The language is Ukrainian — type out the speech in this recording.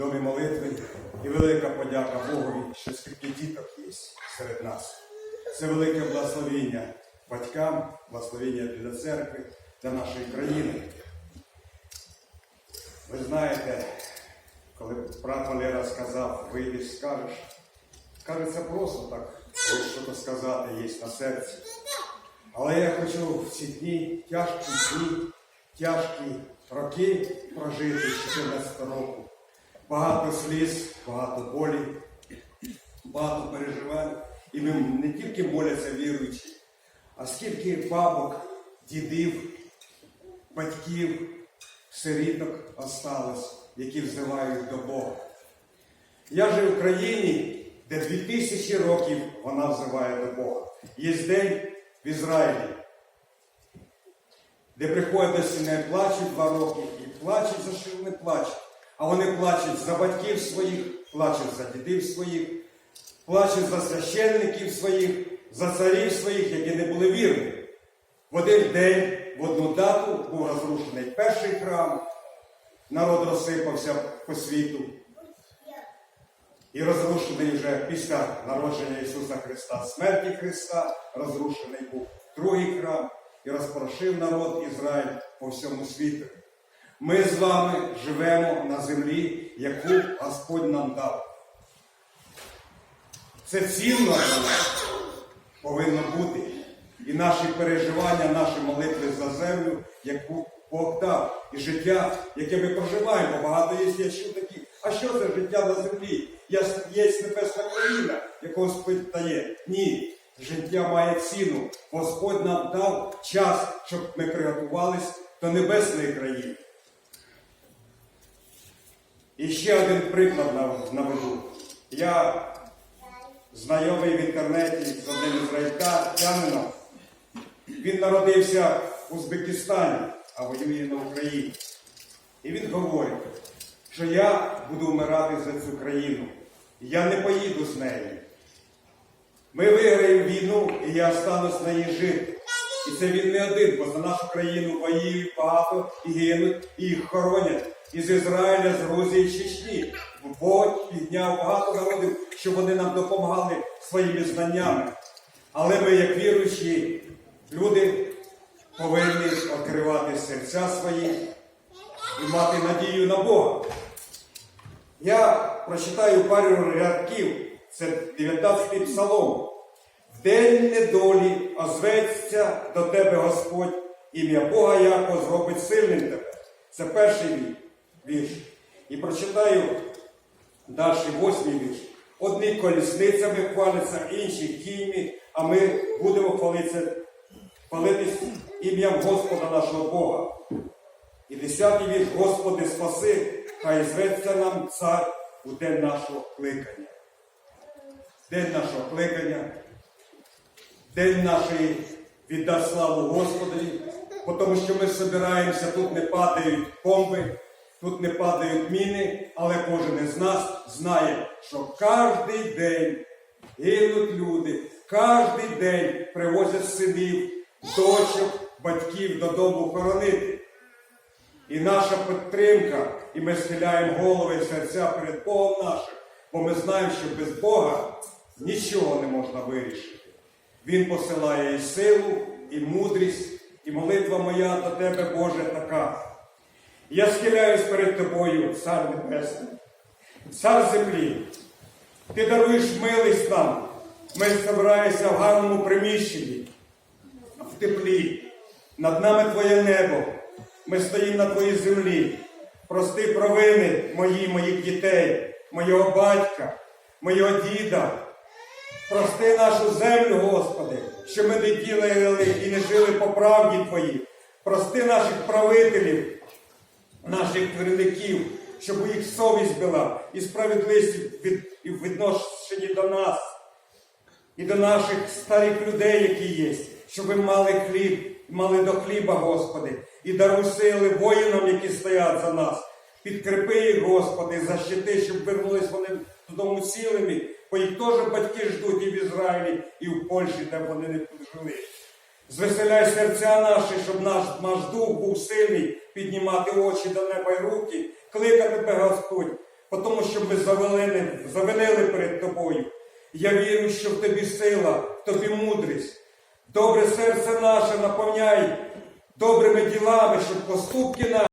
домі молитви і велика подяка Богові, що скільки діток є серед нас. Це велике благословіння батькам, благословіння для церкви, для нашої країни. Ви знаєте, коли брат Валера сказав, вийдеш, скажеш, кажеться просто так, ось що сказати є на серці. Але я хочу в ці дні, тяжкі дні, тяжкі роки прожити з 14 року. Багато сліз, багато болі, багато переживань. І ми не тільки моляться віруючі, а скільки бабок, дідів, батьків, сиріток осталось, які взивають до Бога. Я жив в країні, де 2000 років вона взиває до Бога. Є день в Ізраїлі, де приходять до сімей, плачуть два роки і плачуть за що вони плачуть. А вони плачуть за батьків своїх, плачуть за дідів своїх, плачуть за священників своїх, за царів своїх, які не були вірні. В один день, в одну дату був розрушений перший храм, народ розсипався по світу. І розрушений вже після народження Ісуса Христа, смерті Христа, розрушений був другий храм і розпорошив народ Ізраїль по всьому світу. Ми з вами живемо на землі, яку Господь нам дав. Це цінно для нас повинно бути. І наші переживання, наші молитви за землю, яку Бог дав, і життя, яке ми проживаємо. Багато є, я чув такі, а що це життя на землі? Я Є небесна країна, яку Господь дає. Ні, життя має ціну. Господь нам дав час, щоб ми приготувались до небесної країни. І ще один приклад наведу. Я знайомий в інтернеті з одним ізраїльтянином. Він народився в Узбекистані, а воює на Україні. І він говорить, що я буду вмирати за цю країну. Я не поїду з нею. Ми виграємо війну, і я останусь на ній жити. І це він не один, бо за нашу країну воюють багато і гинуть, і їх хоронять. Із Ізраїля, з Грузії, з Чечні. Бог підняв багато народів, щоб вони нам допомагали своїми знаннями. Але ми, як віруючі люди, повинні відкривати серця свої і мати надію на Бога. Я прочитаю пару рядків, це 19-й псалом. День недолі озветься до тебе Господь, ім'я Бога Яко зробить сильним тебе. Це перший вірш. І прочитаю далі восьмий вірш. Одні колісницями хваляться, інші кіньми, а ми будемо хвалитися, хвалитись ім'ям Господа нашого Бога. І десятий вірш, Господи, спаси, хай зветься нам цар у день нашого кликання. День нашого кликання, день нашої віддав славу Господові, тому що ми збираємося, тут не падають бомби, тут не падають міни, але кожен із нас знає, що кожен день гинуть люди, кожен день привозять синів, дочок, батьків додому хоронити. І наша підтримка, і ми схиляємо голови і серця перед Богом нашим, бо ми знаємо, що без Бога нічого не можна вирішити. Він посилає і силу, і мудрість, і молитва моя до тебе, Боже, така. Я схиляюсь перед тобою, Цар Небесний, Цар землі. Ти даруєш милість нам. Ми збираємося в гарному приміщенні, в теплі. Над нами Твоє небо. Ми стоїмо на Твоїй землі. Прости провини мої, моїх дітей, мого батька, мого діда. Прости нашу землю, Господи, що ми не ділили і не жили по правді Твоїй. Прости наших правителів, наших керівників, щоб їх совість була і справедливість від, і в відношенні до нас і до наших старих людей, які є, щоб ви мали хліб, мали до хліба, Господи, і даруй сили воїнам, які стоять за нас. Підкрепи їх, Господи, защити, щоб вернулись вони додому цілими, бо їх теж батьки ждуть і в Ізраїлі, і в Польщі, де вони не жили. Звеселяй серця наші, щоб наш, наш дух був сильний, піднімати очі до неба й руки, кликати тебе, Господь. тому що ми завинили, завинили перед тобою. Я вірю, що в тобі сила, в тобі мудрість. Добре серце наше наповняй добрими ділами, щоб поступки наші.